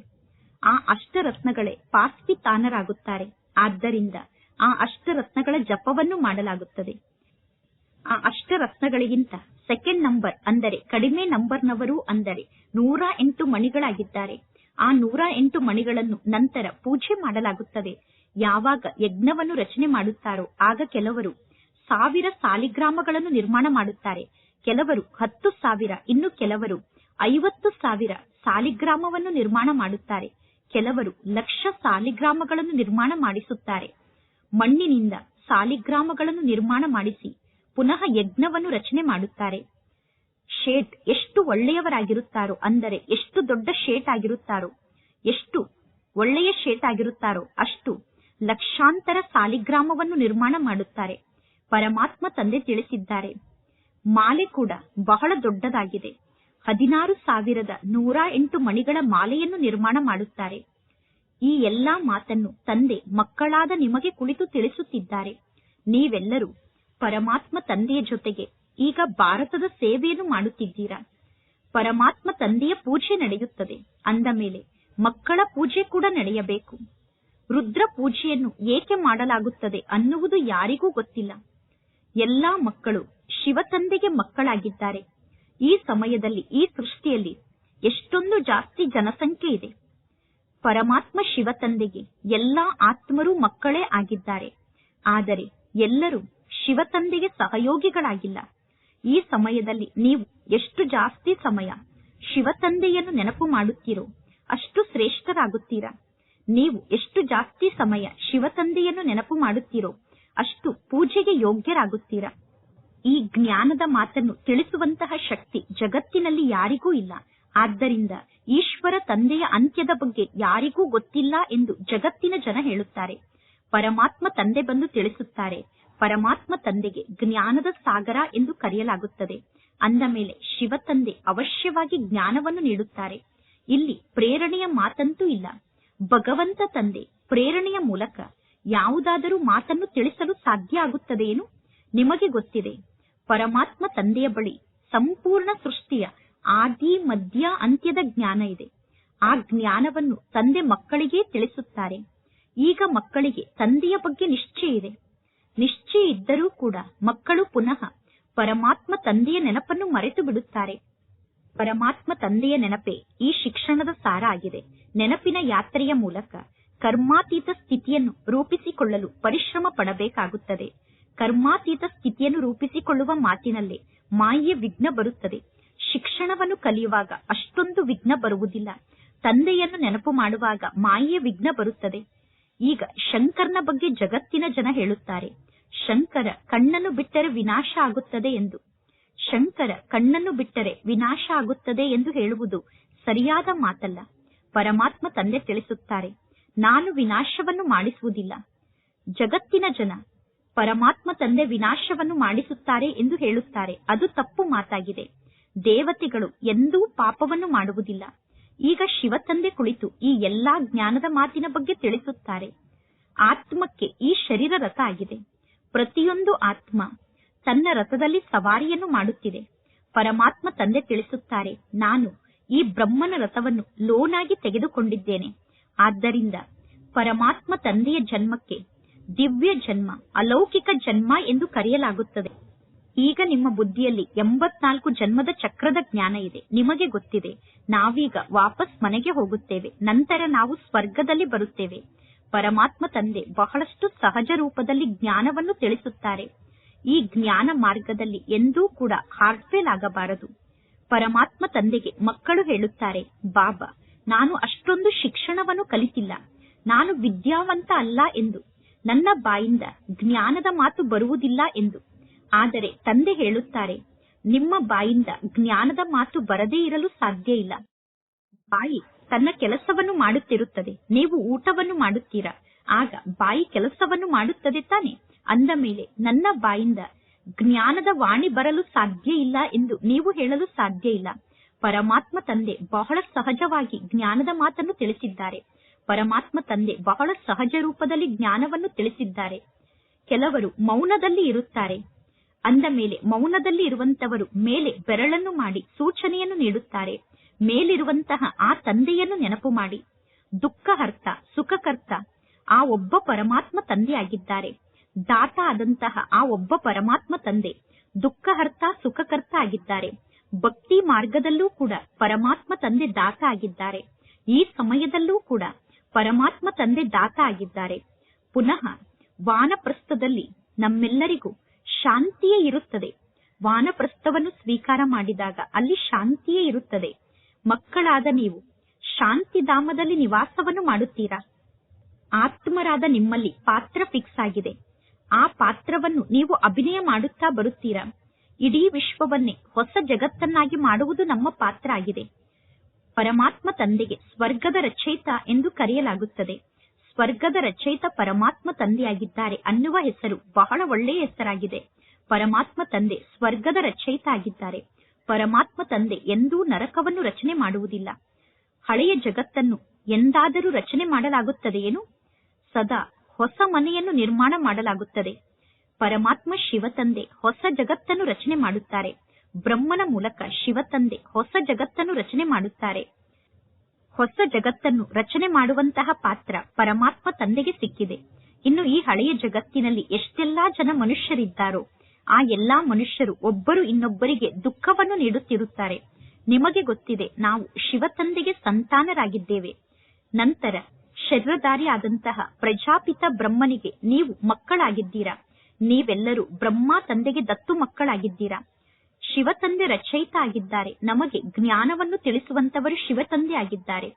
ಆ ಅಷ್ಟರತ್ನಗಳೇ ಪಾಸ್ಪಿತಾನರಾಗುತ್ತಾರೆ ಆದ್ದರಿಂದ ಆ ಅಷ್ಟರತ್ನಗಳ ಜಪವನ್ನು ಮಾಡಲಾಗುತ್ತದೆ. ಆ ಅಷ್ಟರತ್ನಗಳಿಗಿಂತ ಸೆಕೆಂಡ್ ನಂಬರ್ ಅಂದರೆ ಕಡಿಮೆ ನಂಬರ್ನವರು ಅಂದರೆ ನೂರ ಎಂಟು ಮಣಿಗಳಾಗಿದ್ದಾರೆ. ಆ ನೂರ ಎಂಟು ಮಣಿಗಳನ್ನು ನಂತರ ಪೂಜೆ ಮಾಡಲಾಗುತ್ತದೆ. ಯಾವಾಗ ಯಜ್ಞವನ್ನು ರಚನೆ ಮಾಡುತ್ತಾರೋ, ಆಗ ಕೆಲವರು ಸಾವಿರ ಸಾಲಿಗ್ರಾಮಗಳನ್ನು ನಿರ್ಮಾಣ ಮಾಡುತ್ತಾರೆ. ಕೆಲವರು ಹತ್ತು ಸಾವಿರ, ಇನ್ನು ಕೆಲವರು ಐವತ್ತು ಸಾವಿರ ಸಾಲಿಗ್ರಾಮವನ್ನು ನಿರ್ಮಾಣ ಮಾಡುತ್ತಾರೆ. ಕೆಲವರು ಲಕ್ಷ ಸಾಲಿಗ್ರಾಮಗಳನ್ನು ನಿರ್ಮಾಣ ಮಾಡಿಸುತ್ತಾರೆ. ಮಣ್ಣಿನಿಂದ ಸಾಲಿಗ್ರಾಮಗಳನ್ನು ನಿರ್ಮಾಣ ಮಾಡಿಸಿ ಪುನಃ ಯಜ್ಞವನ್ನು ರಚನೆ ಮಾಡುತ್ತಾರೆ. ಶೇಟ್ ಎಷ್ಟು ಒಳ್ಳೆಯವರಾಗಿರುತ್ತಾರೋ, ಅಂದರೆ ಎಷ್ಟು ದೊಡ್ಡ ಶೇಟ್ ಆಗಿರುತ್ತಾರೋ, ಎಷ್ಟು ಒಳ್ಳೆಯ ಶೇಟ್ ಆಗಿರುತ್ತಾರೋ, ಅಷ್ಟು ಲಕ್ಷಾಂತರ ಸಾಲಿಗ್ರಾಮವನ್ನು ನಿರ್ಮಾಣ ಮಾಡುತ್ತಾರೆ. ಪರಮಾತ್ಮ ತಂದೆ ತಿಳಿಸಿದ್ದಾರೆ. ಮಾಲೆ ಕೂಡ ಬಹಳ ದೊಡ್ಡದಾಗಿದೆ. ಹದಿನಾರು ಸಾವಿರದ ನೂರ ಎಂಟು ಮಣಿಗಳ ಮಾಲೆಯನ್ನು ನಿರ್ಮಾಣ ಮಾಡುತ್ತಾರೆ. ಈ ಎಲ್ಲಾ ಮಾತನ್ನು ತಂದೆ ಮಕ್ಕಳಾದ ನಿಮಗೆ ಕುಳಿತು ತಿಳಿಸುತ್ತಿದ್ದಾರೆ. ನೀವೆಲ್ಲರೂ ಪರಮಾತ್ಮ ತಂದೆಯ ಜೊತೆಗೆ ಈಗ ಭಾರತದ ಸೇವೆಯನ್ನು ಮಾಡುತ್ತಿದ್ದೀರಾ? ಪರಮಾತ್ಮ ತಂದೆಯ ಪೂಜೆ ನಡೆಯುತ್ತದೆ. ಅಂದ ಮೇಲೆ ಮಕ್ಕಳ ಪೂಜೆ ಕೂಡ ನಡೆಯಬೇಕು. ರುದ್ರ ಪೂಜೆಯನ್ನು ಏಕೆ ಮಾಡಲಾಗುತ್ತದೆ ಅನ್ನುವುದು ಯಾರಿಗೂ ಗೊತ್ತಿಲ್ಲ. ಎಲ್ಲಾ ಮಕ್ಕಳು ಶಿವ ತಂದೆಗೆ ಮಕ್ಕಳಾಗಿದ್ದಾರೆ. ಈ ಸಮಯದಲ್ಲಿ, ಈ ಸೃಷ್ಟಿಯಲ್ಲಿ ಎಷ್ಟೊಂದು ಜಾಸ್ತಿ ಜನಸಂಖ್ಯೆ ಇದೆ. ಪರಮಾತ್ಮ ಶಿವ ತಂದೆಗೆ ಎಲ್ಲಾ ಆತ್ಮರು ಮಕ್ಕಳೇ ಆಗಿದ್ದಾರೆ. ಆದರೆ ಎಲ್ಲರೂ ಶಿವ ತಂದೆಗೆ ಸಹಯೋಗಿಗಳಾಗಿಲ್ಲ. ಈ ಸಮಯದಲ್ಲಿ ನೀವು ಎಷ್ಟು ಜಾಸ್ತಿ ಸಮಯ ಶಿವ ತಂದೆಯನ್ನು ನೆನಪು ಮಾಡುತ್ತೀರೋ ಅಷ್ಟು ಶ್ರೇಷ್ಠರಾಗುತ್ತೀರಾ. ನೀವು ಎಷ್ಟು ಜಾಸ್ತಿ ಸಮಯ ಶಿವತಂದೆಯನ್ನು ನೆನಪು ಮಾಡುತ್ತೀರೋ ಅಷ್ಟು ಪೂಜೆಗೆ ಯೋಗ್ಯರಾಗುತ್ತೀರಾ. ಈ ಜ್ಞಾನದ ಮಾತನ್ನು ತಿಳಿಸುವಂತಹ ಶಕ್ತಿ ಜಗತ್ತಿನಲ್ಲಿ ಯಾರಿಗೂ ಇಲ್ಲ. ಆದ್ದರಿಂದ ಈಶ್ವರ ತಂದೆಯ ಅಂತ್ಯದ ಬಗ್ಗೆ ಯಾರಿಗೂ ಗೊತ್ತಿಲ್ಲ ಎಂದು ಜಗತ್ತಿನ ಜನ ಹೇಳುತ್ತಾರೆ. ಪರಮಾತ್ಮ ತಂದೆ ಬಂದು ತಿಳಿಸುತ್ತಾರೆ, ಪರಮಾತ್ಮ ತಂದೆಗೆ ಜ್ಞಾನದ ಸಾಗರ ಎಂದು ಕರೆಯಲಾಗುತ್ತದೆ. ಅಂದ ಮೇಲೆ ಶಿವ ತಂದೆ ಅವಶ್ಯವಾಗಿ ಜ್ಞಾನವನ್ನು ನೀಡುತ್ತಾರೆ. ಇಲ್ಲಿ ಪ್ರೇರಣೆಯ ಮಾತಂತೂ ಇಲ್ಲ. ಭಗವಂತ ತಂದೆ ಪ್ರೇರಣೆಯ ಮೂಲಕ ಯಾವುದಾದರೂ ಮಾತನ್ನು ತಿಳಿಸಲು ಸಾಧ್ಯ ಆಗುತ್ತದೆಯೇನು? ನಿಮಗೆ ಗೊತ್ತಿದೆ, ಪರಮಾತ್ಮ ತಂದೆಯ ಬಳಿ ಸಂಪೂರ್ಣ ಸೃಷ್ಟಿಯ ಆದಿ, ಮಧ್ಯ, ಅಂತ್ಯದ ಜ್ಞಾನ ಇದೆ. ಆ ಜ್ಞಾನವನ್ನು ತಂದೆ ಮಕ್ಕಳಿಗೆ ತಿಳಿಸುತ್ತಾರೆ. ಈಗ ಮಕ್ಕಳಿಗೆ ತಂದೆಯ ಬಗ್ಗೆ ನಿಶ್ಚಯ ಇದೆ. ನಿಶ್ಚಯ ಇದ್ದರೂ ಕೂಡ ಮಕ್ಕಳು ಪುನಃ ಪರಮಾತ್ಮ ತಂದೆಯ ನೆನಪನ್ನು ಮರೆತು ಬಿಡುತ್ತಾರೆ ಪರಮಾತ್ಮ ತಂದೆಯ ನೆನಪೇ ಈ ಶಿಕ್ಷಣದ ಸಾರ ಆಗಿದೆ. ನೆನಪಿನ ಯಾತ್ರೆಯ ಮೂಲಕ ಕರ್ಮಾತೀತ ಸ್ಥಿತಿಯನ್ನು ರೂಪಿಸಿಕೊಳ್ಳಲು ಪರಿಶ್ರಮ ಪಡಬೇಕಾಗುತ್ತದೆ. ಕರ್ಮಾತೀತ ಸ್ಥಿತಿಯನ್ನು ರೂಪಿಸಿಕೊಳ್ಳುವ ಮಾತಿನಲ್ಲೇ ಮಾಯೆ ವಿಘ್ನ ಬರುತ್ತದೆ. ಶಿಕ್ಷಣವನ್ನು ಕಲಿಯುವಾಗ ಅಷ್ಟೊಂದು ವಿಘ್ನ ಬರುವುದಿಲ್ಲ. ತಂದೆಯನ್ನು ನೆನಪು ಮಾಡುವಾಗ ಮಾಯೆ ವಿಘ್ನ ಬರುತ್ತದೆ. ಈಗ ಶಂಕರ್ನ ಬಗ್ಗೆ ಜಗತ್ತಿನ ಜನ ಹೇಳುತ್ತಾರೆ, ಶಂಕರ, ಕಣ್ಣನ್ನು ಬಿಟ್ಟರೆ ವಿನಾಶ ಆಗುತ್ತದೆ ಎಂದು. ಶಂಕರ ಕಣ್ಣನ್ನು ಬಿಟ್ಟರೆ ವಿನಾಶ ಆಗುತ್ತದೆ ಎಂದು ಹೇಳುವುದು ಸರಿಯಾದ ಮಾತಲ್ಲ. ಪರಮಾತ್ಮ ತಂದೆ ತಿಳಿಸುತ್ತಾರೆ, ನಾನು ವಿನಾಶವನ್ನು ಮಾಡಿಸುವುದಿಲ್ಲ. ಜಗತ್ತಿನ ಜನ ಪರಮಾತ್ಮ ತಂದೆ ವಿನಾಶವನ್ನು ಮಾಡಿಸುತ್ತಾರೆ ಎಂದು ಹೇಳುತ್ತಾರೆ, ಅದು ತಪ್ಪು ಮಾತಾಗಿದೆ. ದೇವತೆಗಳು ಎಂದೂ ಪಾಪವನ್ನು ಮಾಡುವುದಿಲ್ಲ. ಈಗ ಶಿವ ತಂದೆ ಕುಳಿತು ಈ ಎಲ್ಲಾ ಜ್ಞಾನದ ಮಾತಿನ ಬಗ್ಗೆ ತಿಳಿಸುತ್ತಾರೆ. ಆತ್ಮಕ್ಕೆ ಈ ಶರೀರ ರಥ ಆಗಿದೆ. ಪ್ರತಿಯೊಂದು ಆತ್ಮ ತನ್ನ ರಥದಲ್ಲಿ ಸವಾರಿಯನ್ನು ಮಾಡುತ್ತಿದೆ. ಪರಮಾತ್ಮ ತಂದೆ ತಿಳಿಸುತ್ತಾರೆ, ನಾನು ಈ ಬ್ರಹ್ಮನ ರಥವನ್ನು ಲೋನಾಗಿ ತೆಗೆದುಕೊಂಡಿದ್ದೇನೆ. ಆದ್ದರಿಂದ ಪರಮಾತ್ಮ ತಂದೆಯ ಜನ್ಮಕ್ಕೆ ದಿವ್ಯ ಜನ್ಮ, ಅಲೌಕಿಕ ಜನ್ಮ ಎಂದು ಕರೆಯಲಾಗುತ್ತದೆ. ಈಗ ನಿಮ್ಮ ಬುದ್ಧಿಯಲ್ಲಿ ಎಂಬತ್ನಾಲ್ಕು ಜನ್ಮದ ಚಕ್ರದ ಜ್ಞಾನ ಇದೆ. ನಿಮಗೆ ಗೊತ್ತಿದೆ, ನಾವೀಗ ವಾಪಸ್ ಮನೆಗೆ ಹೋಗುತ್ತೇವೆ. ನಂತರ ನಾವು ಸ್ವರ್ಗದಲ್ಲಿ ಬರುತ್ತೇವೆ. ಪರಮಾತ್ಮ ತಂದೆ ಬಹಳಷ್ಟು ಸಹಜ ರೂಪದಲ್ಲಿ ಜ್ಞಾನವನ್ನು ತಿಳಿಸುತ್ತಾರೆ. ಈ ಜ್ಞಾನ ಮಾರ್ಗದಲ್ಲಿ ಎಂದೂ ಕೂಡ ಹಾರ್ಟ್ಫೇಲ್ ಆಗಬಾರದು. ಪರಮಾತ್ಮ ತಂದೆಗೆ ಮಕ್ಕಳು ಹೇಳುತ್ತಾರೆ, ಬಾಬಾ, ನಾನು ಅಷ್ಟೊಂದು ಶಿಕ್ಷಣವನ್ನು ಕಲಿತಿಲ್ಲ. ನಾನು ವಿದ್ಯಾವಂತ ಅಲ್ಲ ಎಂದು. ನನ್ನ ಬಾಯಿಂದ ಜ್ಞಾನದ ಮಾತು ಬರುವುದಿಲ್ಲ ಎಂದು. ಆದರೆ ತಂದೆ ಹೇಳುತ್ತಾರೆ, ನಿಮ್ಮ ಬಾಯಿಂದ ಜ್ಞಾನದ ಮಾತು ಬರದೇ ಇರಲು ಸಾಧ್ಯ ಇಲ್ಲ. ಬಾಯಿ ತನ್ನ ಕೆಲಸವನ್ನು ಮಾಡುತ್ತಿರುತ್ತದೆ, ನೀವು ಊಟವನ್ನು ಮಾಡುತ್ತೀರಾ? ಆಗ ಬಾಯಿ ಕೆಲಸವನ್ನು ಮಾಡುತ್ತದೆ ತಾನೆ. ಅಂದ ಮೇಲೆ ನನ್ನ ಬಾಯಿಂದ ಜ್ಞಾನದ ವಾಣಿ ಬರಲು ಸಾಧ್ಯ ಇಲ್ಲ ಎಂದು ನೀವು ಹೇಳಲು ಸಾಧ್ಯ ಇಲ್ಲ. ಪರಮಾತ್ಮ ತಂದೆ ಬಹಳ ಸಹಜವಾಗಿ ಜ್ಞಾನದ ಮಾತನ್ನು ತಿಳಿಸಿದ್ದಾರೆ. ಪರಮಾತ್ಮ ತಂದೆ ಬಹಳ ಸಹಜ ರೂಪದಲ್ಲಿ ಜ್ಞಾನವನ್ನು ತಿಳಿಸಿದ್ದಾರೆ. ಕೆಲವರು ಮೌನದಲ್ಲಿ ಇರುತ್ತಾರೆ. ಅಂದ ಮೇಲೆ ಮೌನದಲ್ಲಿ ಇರುವಂತವರು ಮೇಲೆ ಬೆರಳನ್ನು ಮಾಡಿ ಸೂಚನೆಯನ್ನು ನೀಡುತ್ತಾರೆ. ಮೇಲಿರುವಂತಹ ಆ ತಂದೆಯನ್ನು ನೆನಪು ಮಾಡಿ. ದುಃಖ ಹರ್ತ ಸುಖಕರ್ತ, ಆ ಒಬ್ಬ ಪರಮಾತ್ಮ ತಂದೆಯಾಗಿದ್ದಾರೆ. ದಾತ ಆದಂತಹ ಆ ಒಬ್ಬ ಪರಮಾತ್ಮ ತಂದೆ ದುಃಖಹರ್ತ, ಸುಖಕರ್ತ ಆಗಿದ್ದಾರೆ. ಭಕ್ತಿ ಮಾರ್ಗದಲ್ಲೂ ಕೂಡ ಪರಮಾತ್ಮ ತಂದೆ ದಾತ ಆಗಿದ್ದಾರೆ. ಈ ಸಮಯದಲ್ಲೂ ಕೂಡ ಪರಮಾತ್ಮ ತಂದೆ ದಾತ ಆಗಿದ್ದಾರೆ. ಪುನಃ ವಾನಪ್ರಸ್ಥದಲ್ಲಿ ನಮ್ಮೆಲ್ಲರಿಗೂ ಶಾಂತಿಯೇ ಇರುತ್ತದೆ. ವಾನಪ್ರಸ್ಥವನ್ನು ಸ್ವೀಕಾರ ಮಾಡಿದಾಗ ಅಲ್ಲಿ ಶಾಂತಿಯೇ ಇರುತ್ತದೆ. ಮಕ್ಕಳಾದ ನೀವು ಶಾಂತಿಧಾಮದಲ್ಲಿ ನಿವಾಸವನ್ನು ಮಾಡುತ್ತೀರಾ? ಆತ್ಮರಾದ ನಿಮ್ಮಲ್ಲಿ ಪಾತ್ರ ಫಿಕ್ಸ್ ಆಗಿದೆ. ಆ ಪಾತ್ರವನ್ನು ನೀವು ಅಭಿನಯ ಮಾಡುತ್ತಾ ಬರುತ್ತೀರಾ? ಇಡೀ ವಿಶ್ವವನ್ನೇ ಹೊಸ ಜಗತ್ತನ್ನಾಗಿ ಮಾಡುವುದು ನಮ್ಮ ಪಾತ್ರ ಆಗಿದೆ. ಪರಮಾತ್ಮ ತಂದೆಗೆ ಸ್ವರ್ಗದ ರಚಯಿತ ಎಂದು ಕರೆಯಲಾಗುತ್ತದೆ. ಸ್ವರ್ಗದ ರಚಯಿತ ಪರಮಾತ್ಮ ತಂದೆಯಾಗಿದ್ದಾರೆ ಅನ್ನುವ ಹೆಸರು ಬಹಳ ಒಳ್ಳೆಯ ಹೆಸರಾಗಿದೆ. ಪರಮಾತ್ಮ ತಂದೆ ಸ್ವರ್ಗದ ರಚಯಿತ ಆಗಿದ್ದಾರೆ. ಪರಮಾತ್ಮ ತಂದೆ ಎಂದೂ ನರಕವನ್ನು ರಚನೆ ಮಾಡುವುದಿಲ್ಲ. ಹಳೆಯ ಜಗತ್ತನ್ನು ಎಂದಾದರೂ ರಚನೆ ಮಾಡಲಾಗುತ್ತದೆಯೇನು? ಸದಾ ಹೊಸ ಮನೆಯನ್ನು ನಿರ್ಮಾಣ ಮಾಡಲಾಗುತ್ತದೆ. ಪರಮಾತ್ಮ ಶಿವತಂದೆ ಹೊಸ ಜಗತ್ತನ್ನು ರಚನೆ ಮಾಡುತ್ತಾರೆ. ಬ್ರಹ್ಮನ ಮೂಲಕ ಶಿವತಂದೆ ಹೊಸ ಜಗತ್ತನ್ನು ರಚನೆ ಮಾಡುತ್ತಾರೆ. ಹೊಸ ಜಗತ್ತನ್ನು ರಚನೆ ಮಾಡುವಂತಹ ಪಾತ್ರ ಪರಮಾತ್ಮ ತಂದೆಗೆ ಸಿಕ್ಕಿದೆ. ಇನ್ನು ಈ ಹಳೆಯ ಜಗತ್ತಿನಲ್ಲಿ ಎಷ್ಟೆಲ್ಲಾ ಜನ ಮನುಷ್ಯರಿದ್ದಾರೋ, ಆ ಎಲ್ಲಾ ಮನುಷ್ಯರು ಒಬ್ಬರು ಇನ್ನೊಬ್ಬರಿಗೆ ದುಃಖವನ್ನು ನೀಡುತ್ತಿರುತ್ತಾರೆ. ನಿಮಗೆ ಗೊತ್ತಿದೆ, ನಾವು ಶಿವತಂದೆಗೆ ಸಂತಾನರಾಗಿದ್ದೇವೆ. ನಂತರ ಶರೀರಧಾರಿ ಆದಂತಹ ಪ್ರಜಾಪಿತ ಬ್ರಹ್ಮನಿಗೆ ನೀವು ಮಕ್ಕಳಾಗಿದ್ದೀರಾ? ನೀವೆಲ್ಲರೂ ಬ್ರಹ್ಮ ತಂದೆಗೆ ದತ್ತು ಮಕ್ಕಳಾಗಿದ್ದೀರಾ? ಶಿವತಂದೆ ರಚಯಿತ ಆಗಿದ್ದಾರೆ. ನಮಗೆ ಜ್ಞಾನವನ್ನು ತಿಳಿಸುವಂತವರು ಶಿವತಂದೆ ಆಗಿದ್ದಾರೆ.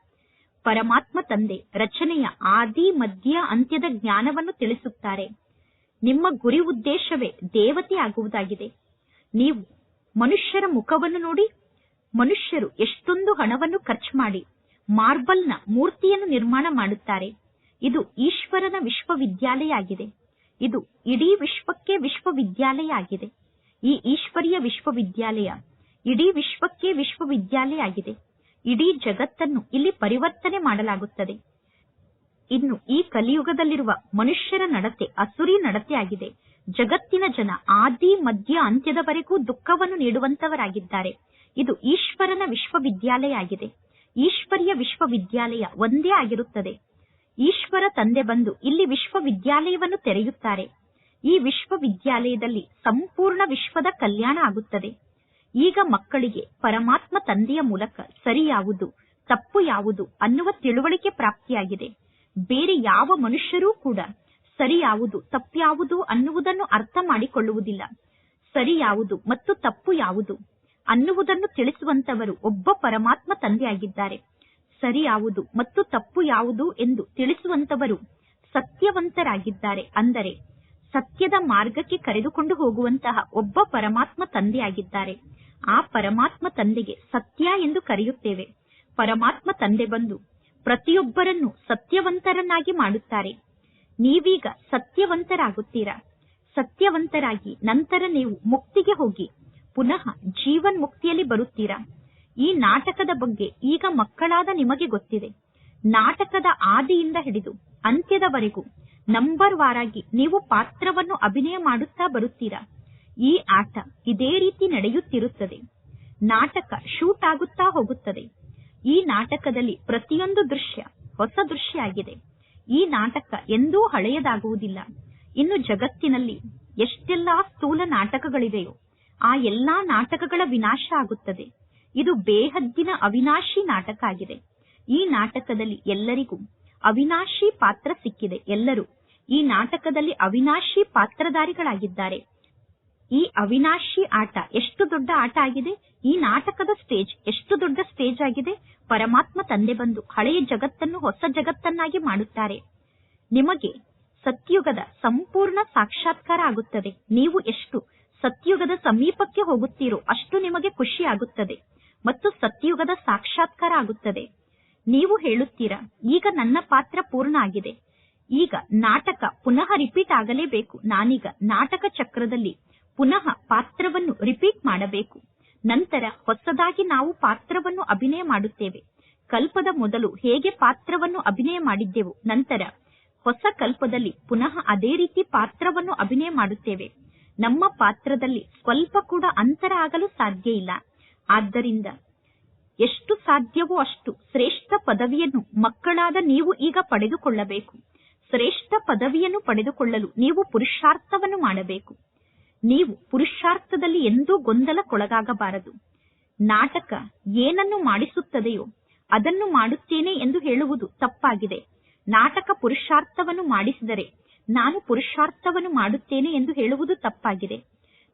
ಪರಮಾತ್ಮ ತಂದೆ ರಚನೆಯ ಆದಿ, ಮಧ್ಯ, ಅಂತ್ಯದ ಜ್ಞಾನವನ್ನು ತಿಳಿಸುತ್ತಾರೆ. ನಿಮ್ಮ ಗುರಿ ಉದ್ದೇಶವೇ ದೇವತೆ ಆಗುವುದಾಗಿದೆ. ನೀವು ಮನುಷ್ಯರ ಮುಖವನ್ನು ನೋಡಿ, ಮನುಷ್ಯರು ಎಷ್ಟೊಂದು ಹಣವನ್ನು ಖರ್ಚು ಮಾಡಿ ಮಾರ್ಬಲ್ನ ಮೂರ್ತಿಯನ್ನು ನಿರ್ಮಾಣ ಮಾಡುತ್ತಾರೆ. ಇದು ಈಶ್ವರನ ವಿಶ್ವವಿದ್ಯಾಲಯ ಆಗಿದೆ ಇದು ಇಡೀ ವಿಶ್ವಕ್ಕೆ ವಿಶ್ವವಿದ್ಯಾಲಯ ಆಗಿದೆ ಈ ಈಶ್ವರೀಯ ವಿಶ್ವವಿದ್ಯಾಲಯ ಇಡೀ ವಿಶ್ವಕ್ಕೆ ವಿಶ್ವವಿದ್ಯಾಲಯ ಆಗಿದೆ ಇಡೀ ಜಗತ್ತನ್ನು ಇಲ್ಲಿ ಪರಿವರ್ತನೆ ಮಾಡಲಾಗುತ್ತದೆ. ಇನ್ನು ಈ ಕಲಿಯುಗದಲ್ಲಿರುವ ಮನುಷ್ಯರ ನಡತೆ ಅಸುರಿ ನಡತೆ ಆಗಿದೆ ಜಗತ್ತಿನ ಜನ ಆದಿ, ಮಧ್ಯ, ಅಂತ್ಯದವರೆಗೂ ದುಃಖವನ್ನು ನೀಡುವಂತವರಾಗಿದ್ದಾರೆ. ಇದು ಈಶ್ವರನ ವಿಶ್ವವಿದ್ಯಾಲಯ ಆಗಿದೆ ಈಶ್ವರಿಯ ವಿಶ್ವವಿದ್ಯಾಲಯ ಒಂದೇ ಆಗಿರುತ್ತದೆ. ಈಶ್ವರ ತಂದೆ ಬಂದು ಇಲ್ಲಿ ವಿಶ್ವವಿದ್ಯಾಲಯವನ್ನು ತೆರೆಯುತ್ತಾರೆ. ಈ ವಿಶ್ವವಿದ್ಯಾಲಯದಲ್ಲಿ ಸಂಪೂರ್ಣ ವಿಶ್ವದ ಕಲ್ಯಾಣ ಆಗುತ್ತದೆ. ಈಗ ಮಕ್ಕಳಿಗೆ ಪರಮಾತ್ಮ ತಂದೆಯ ಮೂಲಕ ಸರಿ ಯಾವುದು ತಪ್ಪು ಯಾವುದು ಅನ್ನುವ ತಿಳುವಳಿಕೆ ಪ್ರಾಪ್ತಿಯಾಗಿದೆ. ಬೇರೆ ಯಾವ ಮನುಷ್ಯರೂ ಕೂಡ ಸರಿ ಯಾವುದು ತಪ್ಪ್ಯಾವುದು ಅನ್ನುವುದನ್ನು ಅರ್ಥ ಮಾಡಿಕೊಳ್ಳುವುದಿಲ್ಲ. ಸರಿ ಯಾವುದು ಮತ್ತು ತಪ್ಪು ಯಾವುದು? ಅನ್ನುವುದನ್ನು ತಿಳಿಸುವಂತವರು ಒಬ್ಬ ಪರಮಾತ್ಮ ತಂದೆಯಾಗಿದ್ದಾರೆ. ಸರಿ ಯಾವುದು ಮತ್ತು ತಪ್ಪು ಯಾವುದು ಎಂದು ತಿಳಿಸುವಂತವರು ಸತ್ಯವಂತರಾಗಿದ್ದಾರೆ. ಅಂದರೆ ಸತ್ಯದ ಮಾರ್ಗಕ್ಕೆ ಕರೆದುಕೊಂಡು ಹೋಗುವಂತಹ ಒಬ್ಬ ಪರಮಾತ್ಮ ತಂದೆಯಾಗಿದ್ದಾರೆ. ಆ ಪರಮಾತ್ಮ ತಂದೆಗೆ ಸತ್ಯ ಎಂದು ಕರೆಯುತ್ತೇವೆ. ಪರಮಾತ್ಮ ತಂದೆ ಬಂದು ಪ್ರತಿಯೊಬ್ಬರನ್ನು ಸತ್ಯವಂತರನ್ನಾಗಿ ಮಾಡುತ್ತಾರೆ. ನೀವೀಗ ಸತ್ಯವಂತರಾಗುತ್ತೀರಾ? ಸತ್ಯವಂತರಾಗಿ ನಂತರ ನೀವು ಮುಕ್ತಿಗೆ ಹೋಗಿ ಪುನಃ ಜೀವನ್ ಮುಕ್ತಿಯಲ್ಲಿ ಬರುತ್ತೀರಾ? ಈ ನಾಟಕದ ಬಗ್ಗೆ ಈಗ ಮಕ್ಕಳಾದ ನಿಮಗೆ ಗೊತ್ತಿದೆ. ನಾಟಕದ ಆದಿಯಿಂದ ಹಿಡಿದು ಅಂತ್ಯದವರೆಗೂ ನಂಬರ್ ವಾರಾಗಿ ನೀವು ಪಾತ್ರವನ್ನು ಅಭಿನಯ ಮಾಡುತ್ತಾ ಬರುತ್ತೀರಾ? ಈ ಆಟ ಇದೇ ರೀತಿ ನಡೆಯುತ್ತಿರುತ್ತದೆ. ನಾಟಕ ಶೂಟ್ ಆಗುತ್ತಾ ಹೋಗುತ್ತದೆ. ಈ ನಾಟಕದಲ್ಲಿ ಪ್ರತಿಯೊಂದು ದೃಶ್ಯ ಹೊಸ ದೃಶ್ಯ ಆಗಿದೆ ಈ ನಾಟಕ ಎಂದೂ ಹಳೆಯದಾಗುವುದಿಲ್ಲ. ಇನ್ನು ಜಗತ್ತಿನಲ್ಲಿ ಎಷ್ಟೆಲ್ಲಾ ಸ್ಥೂಲ ನಾಟಕಗಳಿವೆಯೋ ಆ ಎಲ್ಲಾ ನಾಟಕಗಳ ವಿನಾಶ ಆಗುತ್ತದೆ. ಇದು ಬೇಹದ್ದಿನ ಅವಿನಾಶಿ ನಾಟಕ ಆಗಿದೆ. ಈ ನಾಟಕದಲ್ಲಿ ಎಲ್ಲರಿಗೂ ಅವಿನಾಶಿ ಪಾತ್ರ ಸಿಕ್ಕಿದೆ. ಎಲ್ಲರೂ ಈ ನಾಟಕದಲ್ಲಿ ಅವಿನಾಶಿ ಪಾತ್ರಧಾರಿಗಳಾಗಿದ್ದಾರೆ. ಈ ಅವಿನಾಶಿ ಆಟ ಎಷ್ಟು ದೊಡ್ಡ ಆಟ ಆಗಿದೆ? ಈ ನಾಟಕದ ಸ್ಟೇಜ್ ಎಷ್ಟು ದೊಡ್ಡ ಸ್ಟೇಜ್ ಆಗಿದೆ? ಪರಮಾತ್ಮ ತಂದೆ ಬಂದು ಹಳೆಯ ಜಗತ್ತನ್ನು ಹೊಸ ಜಗತ್ತನ್ನಾಗಿ ಮಾಡುತ್ತಾರೆ. ನಿಮಗೆ ಸತ್ಯುಗದ ಸಂಪೂರ್ಣ ಸಾಕ್ಷಾತ್ಕಾರ ಆಗುತ್ತದೆ. ನೀವು ಎಷ್ಟು ಸತ್ಯುಗದ ಸಮೀಪಕ್ಕೆ ಹೋಗುತ್ತೀರೋ ಅಷ್ಟು ನಿಮಗೆ ಖುಷಿ ಆಗುತ್ತದೆ ಮತ್ತು ಸತ್ಯುಗದ ಸಾಕ್ಷಾತ್ಕಾರ ಆಗುತ್ತದೆ. ನೀವು ಹೇಳುತ್ತೀರಾ, ಈಗ ನನ್ನ ಪಾತ್ರ ಪೂರ್ಣ ಆಗಿದೆ ಈಗ ನಾಟಕ ಪುನಃ ರಿಪೀಟ್ ಆಗಲೇಬೇಕು. ನಾನೀಗ ನಾಟಕ ಚಕ್ರದಲ್ಲಿ ಪುನಃ ಪಾತ್ರವನ್ನು ರಿಪೀಟ್ ಮಾಡಬೇಕು. ನಂತರ ಹೊಸದಾಗಿ ನಾವು ಪಾತ್ರವನ್ನು ಅಭಿನಯ ಮಾಡುತ್ತೇವೆ. ಕಲ್ಪದ ಮೊದಲು ಹೇಗೆ ಪಾತ್ರವನ್ನು ಅಭಿನಯ ಮಾಡಿದ್ದೆವು, ನಂತರ ಹೊಸ ಕಲ್ಪದಲ್ಲಿ ಪುನಃ ಅದೇ ರೀತಿ ಪಾತ್ರವನ್ನು ಅಭಿನಯ ಮಾಡುತ್ತೇವೆ. ನಮ್ಮ ಪಾತ್ರದಲ್ಲಿ ಸ್ವಲ್ಪ ಕೂಡ ಅಂತರ ಆಗಲು ಸಾಧ್ಯ ಇಲ್ಲ. ಆದ್ದರಿಂದ ಎಷ್ಟು ಸಾಧ್ಯವೋ ಅಷ್ಟು ಶ್ರೇಷ್ಠ ಪದವಿಯನ್ನು ಮಕ್ಕಳಾದ ನೀವು ಈಗ ಪಡೆದುಕೊಳ್ಳಬೇಕು. ಶ್ರೇಷ್ಠ ಪದವಿಯನ್ನು ಪಡೆದುಕೊಳ್ಳಲು ನೀವು ಪುರುಷಾರ್ಥವನ್ನು ಮಾಡಬೇಕು. ನೀವು ಪುರುಷಾರ್ಥದಲ್ಲಿ ಎಂದೂ ಗೊಂದಲಕ್ಕೊಳಗಾಗಬಾರದು. ನಾಟಕ ಏನನ್ನು ಮಾಡಿಸುತ್ತದೆಯೋ ಅದನ್ನು ಮಾಡುತ್ತೇನೆ ಎಂದು ಹೇಳುವುದು ತಪ್ಪಾಗಿದೆ. ನಾಟಕ ಪುರುಷಾರ್ಥವನ್ನು ಮಾಡಿಸಿದರೆ ನಾನು ಪುರುಷಾರ್ಥವನ್ನು ಮಾಡುತ್ತೇನೆ ಎಂದು ಹೇಳುವುದು ತಪ್ಪಾಗಿದೆ.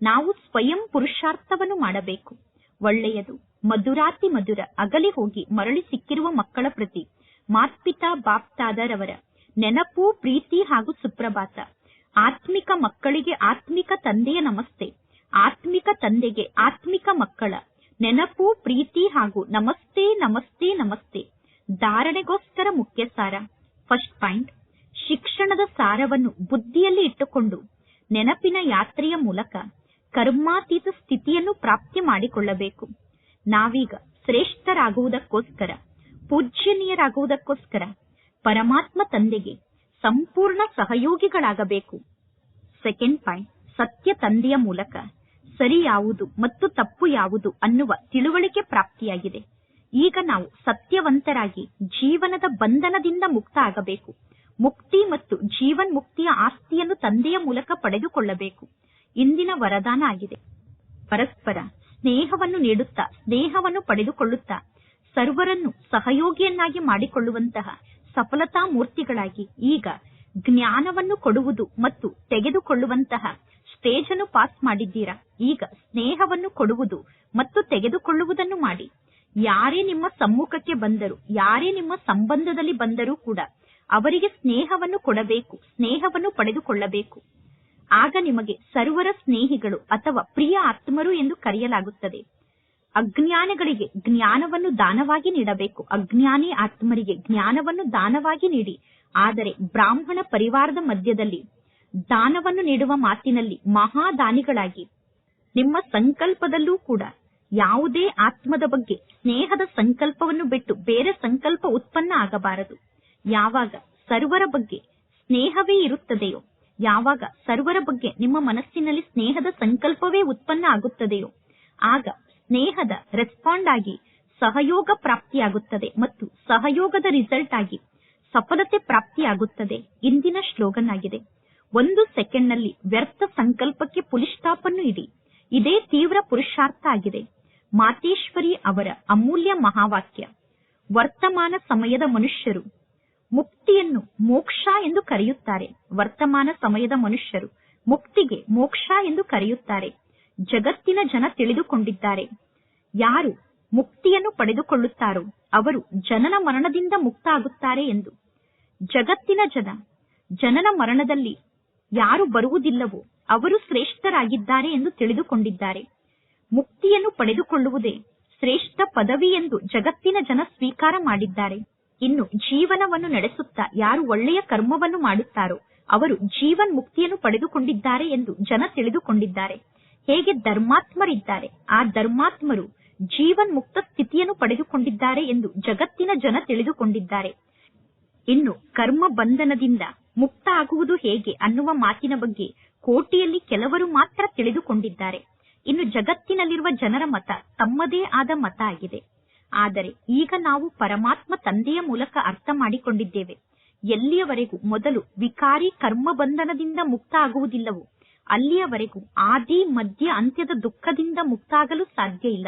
ನಾವು ಸ್ವಯಂ ಪುರುಷಾರ್ಥವನ್ನು ಮಾಡಬೇಕು. ಒಳ್ಳೆಯದು. ಮಧುರಾತಿ ಮಧುರ. ಅಗಲಿ ಹೋಗಿ ಮರಳಿ ಸಿಕ್ಕಿರುವ ಮಕ್ಕಳ ಪ್ರತಿ. ಮಾತ್ಪಿತಾ ಬಾಪ್ತಾದರವರ. ನೆನಪು, ಪ್ರೀತಿ ಹಾಗೂ ಸುಪ್ರಭಾತ. ಆತ್ಮಿಕ ಮಕ್ಕಳಿಗೆ ಆತ್ಮಿಕ ತಂದೆಯ ನಮಸ್ತೆ. ಆತ್ಮಿಕ ತಂದೆಗೆ ಆತ್ಮಿಕ ಮಕ್ಕಳ. ನೆನಪು, ಪ್ರೀತಿ ಹಾಗೂ ನಮಸ್ತೆ ನಮಸ್ತೆ ನಮಸ್ತೆ. ಧಾರಣೆಗೋಸ್ಕರ ಮುಖ್ಯ ಸಾರ ಫಸ್ಟ್ ಪಾಯಿಂಟ್. ಶಿಕ್ಷಣದ ಸಾರವನ್ನು ಬುದ್ಧಿಯಲ್ಲಿ ಇಟ್ಟುಕೊಂಡು ನೆನಪಿನ ಯಾತ್ರೆಯ ಮೂಲಕ ಕರ್ಮಾತೀತ ಸ್ಥಿತಿಯನ್ನು ಪ್ರಾಪ್ತಿ ಮಾಡಿಕೊಳ್ಳಬೇಕು. ನಾವೀಗ ಶ್ರೇಷ್ಠರಾಗುವುದಕ್ಕೋಸ್ಕರ, ಪೂಜ್ಯನೀಯರಾಗುವುದಕ್ಕೋಸ್ಕರ ಪರಮಾತ್ಮ ತಂದೆಗೆ ಸಂಪೂರ್ಣ ಸಹಯೋಗಿಗಳಾಗಬೇಕು. ಸೆಕೆಂಡ್ ಪಾಯಿಂಟ್, ಸತ್ಯ ತಂದೆಯ ಮೂಲಕ ಸರಿ ಯಾವುದು ಮತ್ತು ತಪ್ಪು ಯಾವುದು ಅನ್ನುವ ತಿಳುವಳಿಕೆ ಪ್ರಾಪ್ತಿಯಾಗಿದೆ. ಈಗ ನಾವು ಸತ್ಯವಂತರಾಗಿ ಜೀವನದ ಬಂಧನದಿಂದ ಮುಕ್ತ ಆಗಬೇಕು. ಮುಕ್ತಿ ಮತ್ತು ಜೀವನ್ ಮುಕ್ತಿಯ ಆಸ್ತಿಯನ್ನು ತಂದೆಯ ಮೂಲಕ ಪಡೆದುಕೊಳ್ಳಬೇಕು. ಇಂದಿನ ವರದಾನ ಆಗಿದೆ. ಪರಸ್ಪರ ಸ್ನೇಹವನ್ನು ನೀಡುತ್ತಾ, ಸ್ನೇಹವನ್ನು ಪಡೆದುಕೊಳ್ಳುತ್ತಾ, ಸರ್ವರನ್ನು ಸಹಯೋಗಿಯನ್ನಾಗಿ ಮಾಡಿಕೊಳ್ಳುವಂತಹ ಸಫಲತಾ ಮೂರ್ತಿಗಳಾಗಿ ಈಗ ಜ್ಞಾನವನ್ನು ಕೊಡುವುದು ಮತ್ತು ತೆಗೆದುಕೊಳ್ಳುವಂತಹ ಸ್ಟೇಜ್ ಅನ್ನು ಪಾಸ್ ಮಾಡಿದ್ದೀರಾ? ಈಗ ಸ್ನೇಹವನ್ನು ಕೊಡುವುದು ಮತ್ತು ತೆಗೆದುಕೊಳ್ಳುವುದನ್ನು ಮಾಡಿ. ಯಾರೇ ನಿಮ್ಮ ಸಮ್ಮುಖಕ್ಕೆ ಬಂದರು, ಯಾರೇ ನಿಮ್ಮ ಸಂಬಂಧದಲ್ಲಿ ಬಂದರೂ ಕೂಡ ಅವರಿಗೆ ಸ್ನೇಹವನ್ನು ಕೊಡಬೇಕು, ಸ್ನೇಹವನ್ನು ಪಡೆದುಕೊಳ್ಳಬೇಕು. ಆಗ ನಿಮಗೆ ಸರ್ವರ ಸ್ನೇಹಿಗಳು ಅಥವಾ ಪ್ರಿಯ ಆತ್ಮರು ಎಂದು ಕರೆಯಲಾಗುತ್ತದೆ. ಅಜ್ಞಾನಗಳಿಗೆ ಜ್ಞಾನವನ್ನು ದಾನವಾಗಿ ನೀಡಬೇಕು. ಅಜ್ಞಾನಿ ಆತ್ಮರಿಗೆ ಜ್ಞಾನವನ್ನು ದಾನವಾಗಿ ನೀಡಿ. ಆದರೆ ಬ್ರಾಹ್ಮಣ ಪರಿವಾರದ ಮಧ್ಯದಲ್ಲಿ ದಾನವನ್ನು ನೀಡುವ ಮಾತಿನಲ್ಲಿ ಮಹಾದಾನಿಗಳಾಗಿ, ನಿಮ್ಮ ಸಂಕಲ್ಪದಲ್ಲೂ ಕೂಡ ಯಾವುದೇ ಆತ್ಮದ ಬಗ್ಗೆ ಸ್ನೇಹದ ಸಂಕಲ್ಪವನ್ನು ಬಿಟ್ಟು ಬೇರೆ ಸಂಕಲ್ಪ ಉತ್ಪನ್ನ ಆಗಬಾರದು. ಯಾವಾಗ ಸರ್ವರ ಬಗ್ಗೆ ಸ್ನೇಹವೇ ಇರುತ್ತದೆಯೋ, ಯಾವಾಗ ಸರ್ವರ ಬಗ್ಗೆ ನಿಮ್ಮ ಮನಸ್ಸಿನಲ್ಲಿ ಸ್ನೇಹದ ಸಂಕಲ್ಪವೇ ಉತ್ಪನ್ನ ಆಗುತ್ತದೆಯೋ, ಆಗ ಸ್ನೇಹದ ರೆಸ್ಪಾಂಡ್ ಆಗಿ ಸಹಯೋಗ ಪ್ರಾಪ್ತಿಯಾಗುತ್ತದೆ ಮತ್ತು ಸಹಯೋಗದ ರಿಸಲ್ಟ್ ಆಗಿ ಸಫಲತೆ ಪ್ರಾಪ್ತಿಯಾಗುತ್ತದೆ. ಇಂದಿನ ಶ್ಲೋಗನ್ ಆಗಿದೆ ಒಂದು ಸೆಕೆಂಡ್ನಲ್ಲಿ ವ್ಯರ್ಥ ಸಂಕಲ್ಪಕ್ಕೆ ಪುಲಿಷ್ಠಾಪನ್ನು ಇಡಿ. ಇದೇ ತೀವ್ರ ಪುರುಷಾರ್ಥ ಆಗಿದೆ. ಮಾತೇಶ್ವರಿ ಅವರ ಅಮೂಲ್ಯ ಮಹಾವಾಕ್ಯ, ವರ್ತಮಾನ ಸಮಯದ ಮನುಷ್ಯರು ಮುಕ್ತಿಯನ್ನು ಮೋಕ್ಷ ಎಂದು ಕರೆಯುತ್ತಾರೆ. ವರ್ತಮಾನ ಸಮಯದ ಮನುಷ್ಯರು ಮುಕ್ತಿಗೆ ಮೋಕ್ಷ ಎಂದು ಕರೆಯುತ್ತಾರೆ. ಜಗತ್ತಿನ ಜನ ತಿಳಿದುಕೊಂಡಿದ್ದಾರೆ. ಯಾರು ಮುಕ್ತಿಯನ್ನು ಪಡೆದುಕೊಳ್ಳುತ್ತಾರೋ ಅವರು ಜನನ ಮರಣದಿಂದ ಮುಕ್ತ ಆಗುತ್ತಾರೆ ಎಂದು. ಜಗತ್ತಿನ ಜನ ಜನನ ಮರಣದಲ್ಲಿ ಯಾರು ಬರುವುದಿಲ್ಲವೋ ಅವರು ಶ್ರೇಷ್ಠರಾಗಿದ್ದಾರೆ ಎಂದು ತಿಳಿದುಕೊಂಡಿದ್ದಾರೆ. ಮುಕ್ತಿಯನ್ನು ಪಡೆದುಕೊಳ್ಳುವುದೇ ಶ್ರೇಷ್ಠ ಪದವಿ ಎಂದು ಜಗತ್ತಿನ ಜನ ಸ್ವೀಕಾರ ಮಾಡಿದ್ದಾರೆ. ಇನ್ನು ಜೀವನವನ್ನು ನಡೆಸುತ್ತಾ ಯಾರು ಒಳ್ಳೆಯ ಕರ್ಮವನ್ನು ಮಾಡುತ್ತಾರೋ ಅವರು ಜೀವನ್ ಮುಕ್ತಿಯನ್ನು ಪಡೆದುಕೊಂಡಿದ್ದಾರೆ ಎಂದು ಜನ ತಿಳಿದುಕೊಂಡಿದ್ದಾರೆ. ಹೇಗೆ ಧರ್ಮಾತ್ಮರಿದ್ದಾರೆ? ಆ ಧರ್ಮಾತ್ಮರು ಜೀವನ್ ಮುಕ್ತ ಸ್ಥಿತಿಯನ್ನು ಪಡೆದುಕೊಂಡಿದ್ದಾರೆ ಎಂದು ಜಗತ್ತಿನ ಜನ ತಿಳಿದುಕೊಂಡಿದ್ದಾರೆ. ಇನ್ನು ಕರ್ಮ ಬಂಧನದಿಂದ ಮುಕ್ತ ಆಗುವುದು ಹೇಗೆ ಅನ್ನುವ ಮಾತಿನ ಬಗ್ಗೆ ಕೋಟಿಯಲ್ಲಿ ಕೆಲವರು ಮಾತ್ರ ತಿಳಿದುಕೊಂಡಿದ್ದಾರೆ. ಇನ್ನು ಜಗತ್ತಿನಲ್ಲಿರುವ ಜನರ ಮತ ತಮ್ಮದೇ ಆದ ಮತ ಆಗಿದೆ. ಆದರೆ ಈಗ ನಾವು ಪರಮಾತ್ಮ ತಂದೆಯ ಮೂಲಕ ಅರ್ಥ ಮಾಡಿಕೊಂಡಿದ್ದೇವೆ. ಎಲ್ಲಿಯವರೆಗೂ ಮೊದಲು ವಿಕಾರಿ ಕರ್ಮ ಬಂಧನದಿಂದ ಮುಕ್ತ ಆಗುವುದಿಲ್ಲವೋ ಅಲ್ಲಿಯವರೆಗೂ ಆದಿ ಮಧ್ಯ ಅಂತ್ಯದ ದುಃಖದಿಂದ ಮುಕ್ತಾಗಲು ಸಾಧ್ಯ ಇಲ್ಲ.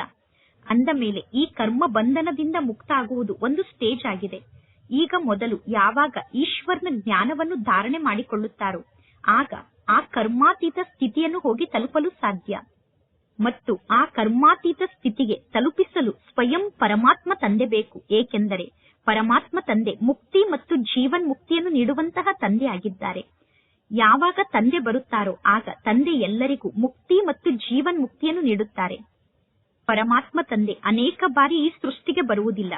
ಅಂದ ಮೇಲೆ ಈ ಕರ್ಮ ಬಂಧನದಿಂದ ಮುಕ್ತ ಆಗುವುದು ಒಂದು ಸ್ಟೇಜ್ ಆಗಿದೆ. ಈಗ ಮೊದಲು ಯಾವಾಗ ಈಶ್ವರನ ಜ್ಞಾನವನ್ನು ಧಾರಣೆ ಮಾಡಿಕೊಳ್ಳುತ್ತಾರೋ, ಆಗ ಆ ಕರ್ಮಾತೀತ ಸ್ಥಿತಿಯನ್ನು ಹೋಗಿ ತಲುಪಲು ಸಾಧ್ಯ. ಮತ್ತು ಆ ಕರ್ಮಾತೀತ ಸ್ಥಿತಿಗೆ ತಲುಪಿಸಲು ಸ್ವಯಂ ಪರಮಾತ್ಮ ತಂದೆ ಬೇಕು. ಏಕೆಂದರೆ ಪರಮಾತ್ಮ ತಂದೆ ಮುಕ್ತಿ ಮತ್ತು ಜೀವನ್ ಮುಕ್ತಿಯನ್ನು ನೀಡುವಂತಹ ತಂದೆ ಆಗಿದ್ದಾರೆ. ಯಾವಾಗ ತಂದೆ ಬರುತ್ತಾರೋ ಆಗ ತಂದೆ ಎಲ್ಲರಿಗೂ ಮುಕ್ತಿ ಮತ್ತು ಜೀವನ್ ಮುಕ್ತಿಯನ್ನು ನೀಡುತ್ತಾರೆ. ಪರಮಾತ್ಮ ತಂದೆ ಅನೇಕ ಬಾರಿ ಈ ಸೃಷ್ಟಿಗೆ ಬರುವುದಿಲ್ಲ.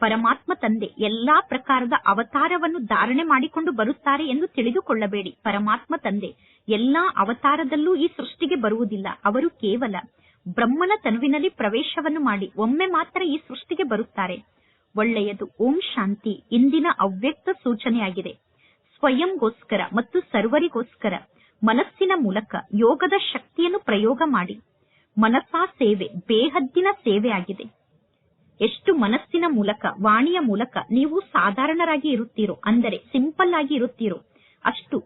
ಪರಮಾತ್ಮ ತಂದೆ ಎಲ್ಲಾ ಪ್ರಕಾರದ ಅವತಾರವನ್ನು ಧಾರಣೆ ಮಾಡಿಕೊಂಡು ಬರುತ್ತಾರೆ ಎಂದು ತಿಳಿದುಕೊಳ್ಳಬೇಡಿ. ಪರಮಾತ್ಮ ತಂದೆ ಎಲ್ಲಾ ಅವತಾರದಲ್ಲೂ ಈ ಸೃಷ್ಟಿಗೆ ಬರುವುದಿಲ್ಲ. ಅವರು ಕೇವಲ ಬ್ರಹ್ಮನ ತನುವಿನಲ್ಲಿ ಪ್ರವೇಶವನ್ನು ಮಾಡಿ ಒಮ್ಮೆ ಮಾತ್ರ ಈ ಸೃಷ್ಟಿಗೆ ಬರುತ್ತಾರೆ. ಒಳ್ಳೆಯದು. ಓಂ ಶಾಂತಿ. ಇಂದಿನ ಅವ್ಯಕ್ತ ಸೂಚನೆಯಾಗಿದೆ. ಸ್ವಯಂಗೋಸ್ಕರ ಮತ್ತು ಸರ್ವರಿಗೋಸ್ಕರ ಮನಸ್ಸಿನ ಮೂಲಕ ಯೋಗದ ಶಕ್ತಿಯನ್ನು ಪ್ರಯೋಗ ಮಾಡಿ. ಮನಸಾ ಸೇವೆ, ಬೇಹದ್ದಿನ ಸೇವೆ ಆಗಿದೆ ಎಷ್ಟು ಮನಸ್ಸಿನ ಮೂಲಕ, ವಾಣಿಯ ಮೂಲಕ ನೀವು ಸಾಧಾರಣರಾಗಿ ಇರುತ್ತೀರೋ, ಅಂದರೆ ಸಿಂಪಲ್ ಆಗಿ ಇರುತ್ತೀರೋ, ಅಷ್ಟು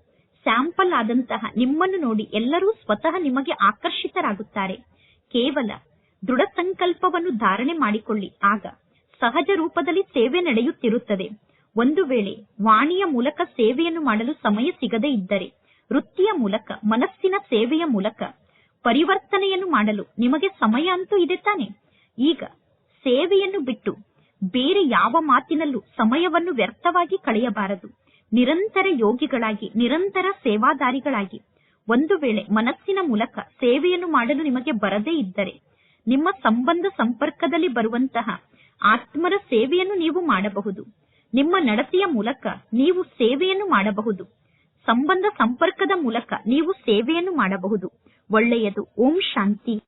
ಸ್ಯಾಂಪಲ್ ಆದಂತಹ ನಿಮ್ಮನ್ನು ನೋಡಿ ಎಲ್ಲರೂ ಸ್ವತಃ ನಿಮಗೆ ಆಕರ್ಷಿತರಾಗುತ್ತಾರೆ. ಕೇವಲ ದೃಢ ಸಂಕಲ್ಪವನ್ನು ಧಾರಣೆ ಮಾಡಿಕೊಳ್ಳಿ. ಆಗ ಸಹಜ ರೂಪದಲ್ಲಿ ಸೇವೆ ನಡೆಯುತ್ತಿರುತ್ತದೆ. ಒಂದು ವೇಳೆ ವಾಣಿಯ ಮೂಲಕ ಸೇವೆಯನ್ನು ಮಾಡಲು ಸಮಯ ಸಿಗದೇ ಇದ್ದರೆ, ವೃತ್ತಿಯ ಮೂಲಕ, ಮನಸ್ಸಿನ ಸೇವೆಯ ಮೂಲಕ ಪರಿವರ್ತನೆಯನ್ನು ಮಾಡಲು ನಿಮಗೆ ಸಮಯ ಅಂತೂ ಇದೆ ತಾನೆ. ಈಗ ಸೇವೆಯನ್ನು ಬಿಟ್ಟು ಬೇರೆ ಯಾವ ಮಾತಿನಲ್ಲೂ ಸಮಯವನ್ನು ವ್ಯರ್ಥವಾಗಿ ಕಳೆಯಬಾರದು. ನಿರಂತರ ಯೋಗಿಗಳಾಗಿ, ನಿರಂತರ ಸೇವಾದಾರಿಗಳಾಗಿ ಒಂದು ವೇಳೆ ಮನಸ್ಸಿನ ಮೂಲಕ ಸೇವೆಯನ್ನು ಮಾಡಲು ನಿಮಗೆ ಬರದೇ ಇದ್ದರೆ, ನಿಮ್ಮ ಸಂಬಂಧ ಸಂಪರ್ಕದಲ್ಲಿ ಬರುವಂತಹ ಆತ್ಮರ ಸೇವೆಯನ್ನು ನೀವು ಮಾಡಬಹುದು. ನಿಮ್ಮ ನಡತೆಯ ಮೂಲಕ ನೀವು ಸೇವೆಯನ್ನು ಮಾಡಬಹುದು. ಸಂಬಂಧ ಸಂಪರ್ಕದ ಮೂಲಕ ನೀವು ಸೇವೆಯನ್ನು ಮಾಡಬಹುದು. ಒಳ್ಳೆಯದು. ಓಂ ಶಾಂತಿ.